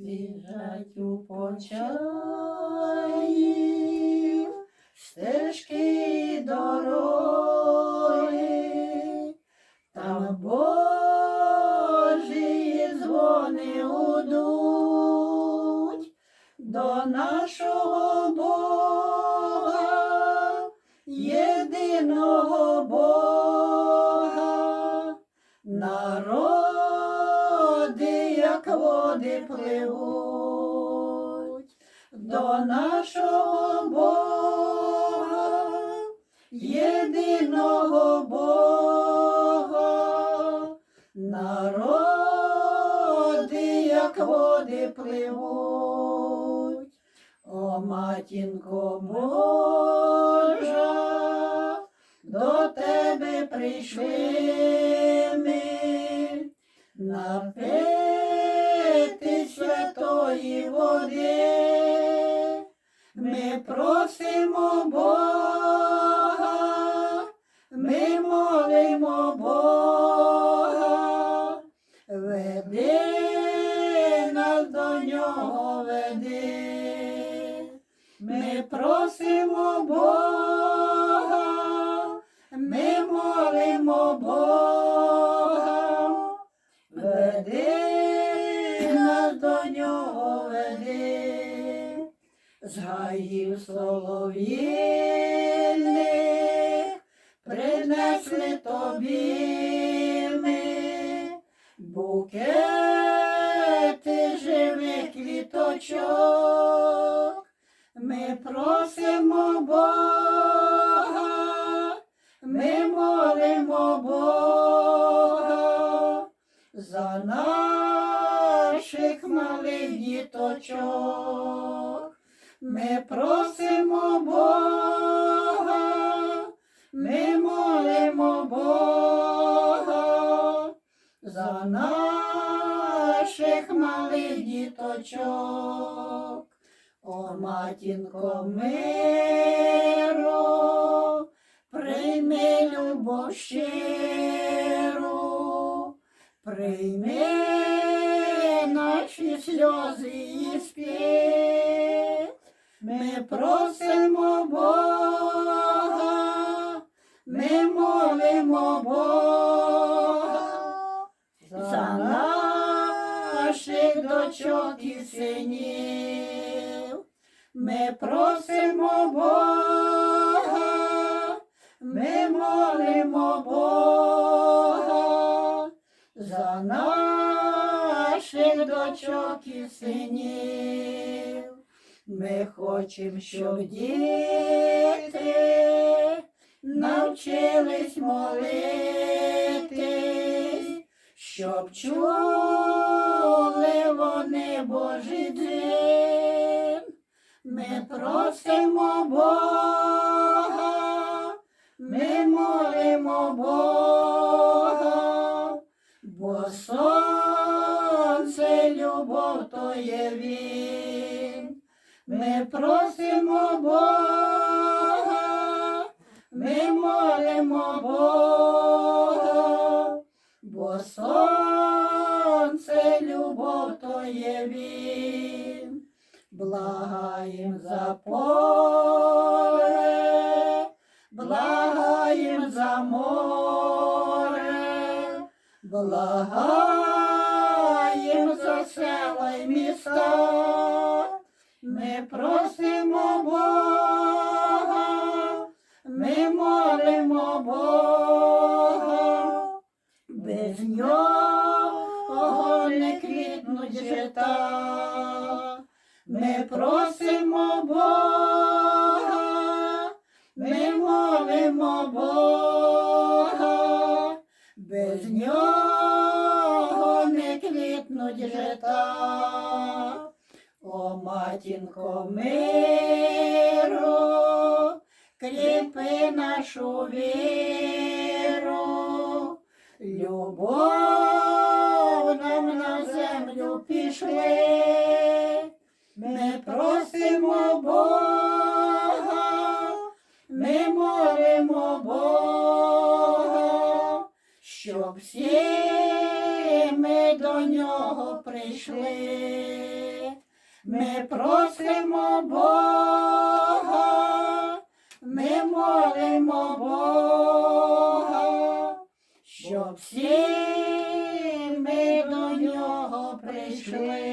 біжать у почаї, стежки й дороги, там Божі дзвони гудуть до нашого Бога, єдиного Бога, народи, як води пливуть до нашого Бога, єдиного Бога, народи, як води пливуть. О, матінко Божа, до тебе прийшли ми напити святої води. Ми просимо Бога, ми молимо Бога, веди нас до нього веди. Ми просимо Бога, ми молимо Бога, веди нас до веди, з гаїв солов'їних принесли тобі ми букети живих квіточок. Ми просимо Бога, ми молимо Бога за наших малих діточок. Ми просимо Бога, ми молимо Бога за наших малих діточок. О, матінко миру, прийми любов щиру, прийми сльози і спів. Ми просимо Бога, ми молимо Бога за наших дочок і синів. Ми просимо Бога, ми молимо Бога за наших дочок і синів. Ми хочемо, щоб діти навчились молитись, щоб чули вони Божий дзвін. Ми просимо Бога, ми молимо Бога, бо сонце любов то є він. Ми просимо Бога, ми молимо Бога, бо сонце любов то є він. Благаєм за поле, благаєм за море, благаєм міста. Ми просимо Бога, ми молимо Бога, без нього не квітнуть жита. Ми просимо квітнуть жита. О, матінко миру, кріпи нашу віру, любов нам на землю пішли. Ми просимо Бога, ми молимо Бога, щоб всі нього прийшли. Ми просимо Бога, ми молимо Бога, щоб всі ми до нього прийшли.